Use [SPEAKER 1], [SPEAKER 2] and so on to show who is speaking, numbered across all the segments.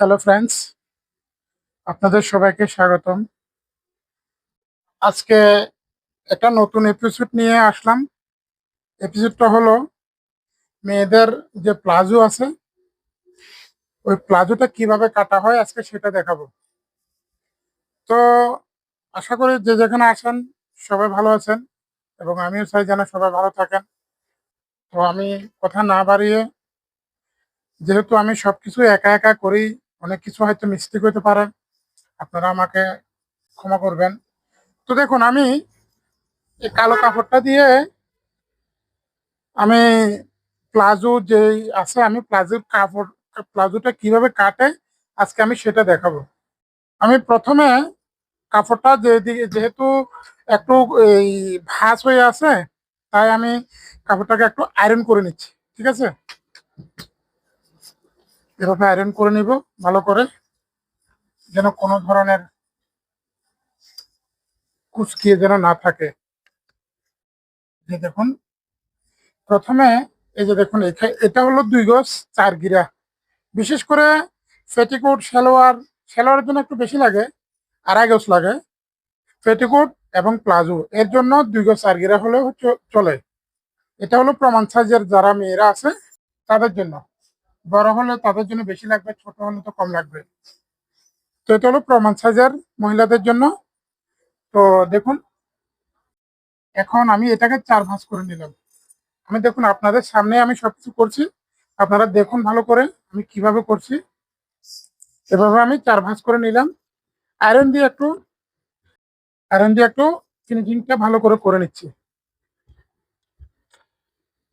[SPEAKER 1] Hello friends আপনাদের সবাইকে স্বাগতম। আজকে একটা নতুন এপিসোড নিয়ে আসলাম। এপিসোডটা হলো মেয়েদের যে প্লাজো আছে, ওই প্লাজোটা কীভাবে কাটা হয় আজকে সেটা দেখাবো। তো আশা করি যে যেখানে আছেন সবাই ভালো আছেন এবং আমিও চাই যেন সবাই ভালো থাকেন। তো আমি কথা না বাড়িয়ে, যেহেতু আমি সবকিছু একা একা করি অনেক কিছু হয়তো মিস্টেক হতে পারে। আপনারা আমাকে ক্ষমা করবেন। তো দেখুন, আমি এই কালো কাপড়টা দিয়ে আমি প্লাজো যে আছে, আমি প্লাজোর কাপড়, প্লাজোটা কীভাবে কাটে, আজকে আমি সেটা দেখাবো। আমি প্রথমে কাপড়টা যেহেতু একটু এই ভাঁজ হয়ে আছে, তাই আমি কাপড়টাকে একটু আয়রন করে নিচ্ছি, ঠিক আছে? এভাবে আয়রন করে নিব, ভালো করে, যেন কোনো ধরনের কুচকিয়ে যেন না থাকে। যে দেখুন, প্রথমে এই যে দেখুন, এটা হলো দুই গজ চার গিরা। বিশেষ করে পেটিকোট, সালোয়ার, সালোয়ারের জন্য একটু বেশি লাগে আড়াই গজ লাগে। পেটিকোট এবং প্লাজো, এর জন্য দুই গজ চার গিরা হলেও চলে। এটা হলো প্রমাণ সাইজের যারা মেয়েরা আছে, তাদের জন্য। বড় হলে তাদের জন্য বেশি লাগবে, ছোট হলে তো কম লাগবে। তো এটা হলো প্রমাণ সাইজের মহিলাদের জন্য। তো দেখুন, এখন আমি এটাকে চার ভাঁজ করে নিলাম। আমি দেখুন, আপনাদের সামনে আমি সবকিছু করছি। আপনারা দেখুন ভালো করে আমি কীভাবে করছি। এভাবে আমি চার ভাঁজ করে নিলাম। আয়রন দিয়ে একটু, আয়রন দিয়ে একটু ফিনিশিংটা ভালো করে করে নিচ্ছি।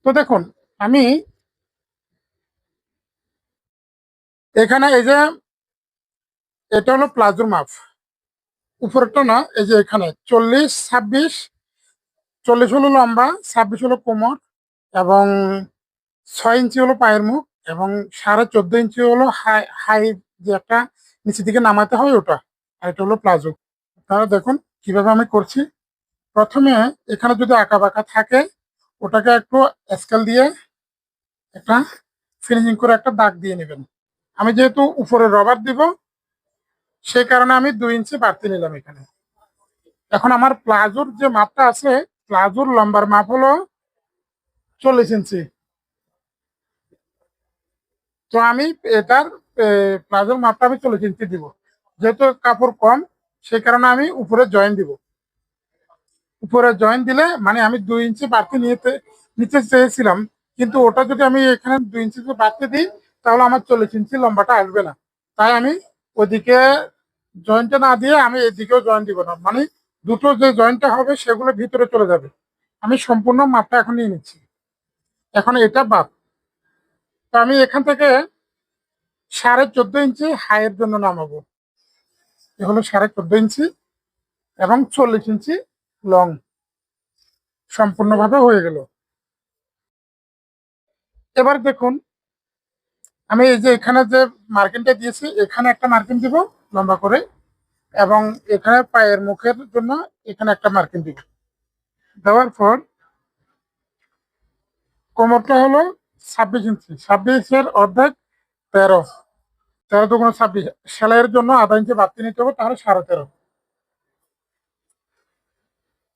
[SPEAKER 1] তো দেখুন, আমি এখানে এই যে, এটা হলো প্লাজোর মাপ। উপরেরটা না, এই যে এখানে, চল্লিশ, ছাব্বিশ, চল্লিশ হলো লম্বা, ছাব্বিশ হলো কোমর, এবং ছয় ইঞ্চি হলো পায়ের মুখ, এবং সাড়ে চোদ্দ ইঞ্চি হলো হাই হাই যে একটা নিচের দিকে নামাতে হয় ওটা, আর এটা হলো প্লাজো। আপনারা দেখুন কীভাবে আমি করছি। প্রথমে এখানে যদি আঁকা বাঁকা থাকে, ওটাকে একটু স্কেল দিয়ে একটা ফিনিশিং করে একটা দাগ দিয়ে নেবেন। আমি যেহেতু উপরে রবার দিব সেই কারণে আমি দুই ইঞ্চি বাড়তি নিলাম এখানে। এখন আমার প্লাজোর যে মাপটা আছে, প্লাজোর লম্বার মাপ হলো চল্লিশ ইঞ্চি তো আমি এটার প্লাজোর মাপটা আমি চল্লিশ ইঞ্চি দিব। যেহেতু কাপড় কম সেই কারণে আমি উপরে জয়েন দিব। উপরে জয়েন দিলে মানে আমি দুই ইঞ্চি বাড়তি নিতে নিতে চেয়েছিলাম। কিন্তু ওটা যদি আমি এখানে দুই ইঞ্চি বাড়তি দিই তাহলে আমার চল্লিশ ইঞ্চি লম্বাটা আসবে না। তাই আমি ওদিকে জয়েন্টটা না দিয়ে আমি এদিকেও জয়েন্ট দিব না। মানে দুটো যে জয়েন্টটা হবে সেগুলো ভিতরে চলে যাবে। আমি সম্পূর্ণ মাপটা এখন নিয়ে নিচ্ছি। এখন এটা বাদ। তো আমি এখান থেকে সাড়ে চোদ্দ ইঞ্চি হাইয়ের জন্য নামাবো। এ হলো সাড়ে চোদ্দ ইঞ্চি এবং চল্লিশ ইঞ্চি লং সম্পূর্ণভাবে হয়ে গেল। এবার দেখুন আমি এই যে এখানে যে মার্কিনটা দিয়েছি, এখানে একটা মার্কিন দিব লম্বা করে, এবং এখানে পায়ের মুখের জন্য এখানে একটা মার্কিন দিব। দেওয়ার পর কোমরটা হলো ছাব্বিশ ইঞ্চি। ছাব্বিশের অর্ধেক তেরো। তেরো দুগুণ ছাব্বিশ। সেলাইয়ের জন্য আধা ইঞ্চি বাড়তি নিতে হবে, তাহলে সাড়ে তেরো।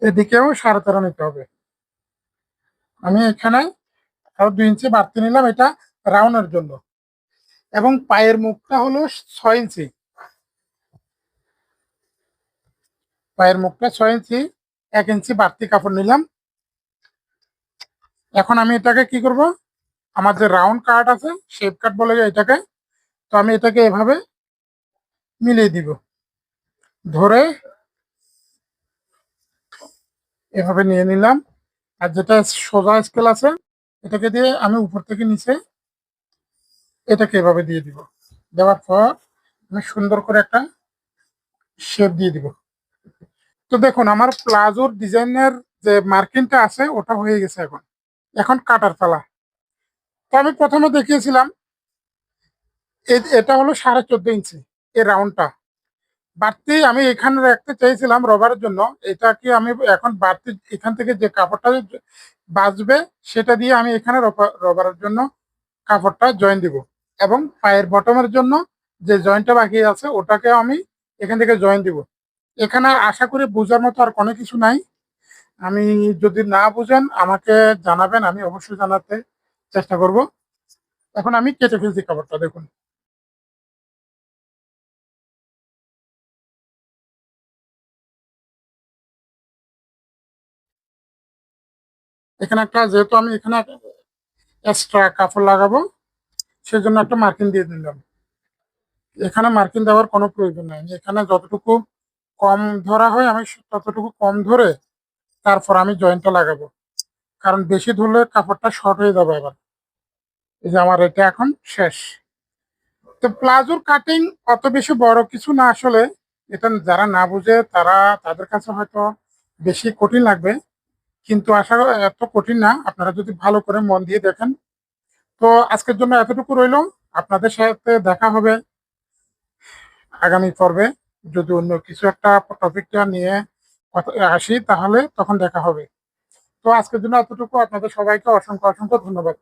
[SPEAKER 1] এদিকেও সাড়ে তেরো নিতে হবে। আমি এখানে আরও দুই ইঞ্চি বাড়তি নিলাম, এটা রাউন্ডের জন্য। এবং পায়ের মুখটা হলো ছয় ইঞ্চি। পায়ের মুখটা ছয় ইঞ্চি, এক ইঞ্চি বাড়তি কাপড় নিলাম। এখন আমি এটাকে কি করব? আমার যে রাউন্ড কাট আছে, শেপ কাট বলে যায় এটাকে, তো আমি এটাকে এভাবে মিলিয়ে দিব। ধরে এভাবে নিয়ে নিলাম। আর যেটা সোজা স্কেল আছে, এটাকে দিয়ে আমি উপর থেকে নিচে এটাকে এভাবে দিয়ে দিব। দেওয়ার পর আমি সুন্দর করে একটা শেপ দিয়ে দিব। তো দেখুন, আমার প্লাজোর ডিজাইনের যে মার্কিংটা আছে, ওটা হয়ে গেছে এখন। এখন কাটার পালা। তো আমি প্রথমে দেখিয়েছিলাম এটা হলো সাড়ে চোদ্দ ইঞ্চি, এই রাউন্ডটা বাড়তি আমি এখানে রাখতে চাইছিলাম রবারের জন্য। এটা কি আমি এখন বাড়তি, এখান থেকে যে কাপড়টা বাঁচবে, সেটা দিয়ে আমি এখানে রবা- রবারের জন্য কাপড়টা জয়েন দিব। এবং পায়ের বটমের জন্য যে জয়েন্টটা বাকি আছে ওটাকে আমি এখান থেকে জয়েন দিব। এখানে আশা করি বোঝার মতো আর কোনো কিছু নাই। আমি যদি না বুঝেন, আমাকে জানাবেন, আমি অবশ্যই জানাতে চেষ্টা করব। এখন আমি কেটে ফেলছি কাপড়টা দেখুন। এখানে একটা, যেহেতু আমি এখানে এক্সট্রা কাপড় লাগাবো সেজন্য একটা মার্কিন দিয়ে দিলাম। এখানে মার্কিন দেওয়ার কোনো প্রয়োজন নাই। এখানে যতটুকু কম ধরা হয়, আমি ততটুকু কম ধরে তারপর আমি জয়েন্টটা লাগাবো। কারণ বেশি ধরলে কাপড়টা শর্ট হয়ে যাবে আবার। এই যে আমার এটা এখন শেষ। তো প্লাজোর কাটিং অত বেশি বড় কিছু না আসলে, এটা যারা না বুঝে তারা তাদের কাছে হয়তো বেশি কঠিন লাগবে। কিন্তু আশা এত কঠিন না। আপনারা যদি ভালো করে মন দিয়ে দেখেন তো আজকের জন্য এতটুকু রইল। আপনাদের সাথে দেখা হবে আগামী পর্বে। যদি অন্য কিছু একটা টপিকটা নিয়ে আসি, তাহলে তখন দেখা হবে। তো আজকের জন্য এতটুকু। আপনাদের সবাইকে অসংখ্য অসংখ্য ধন্যবাদ।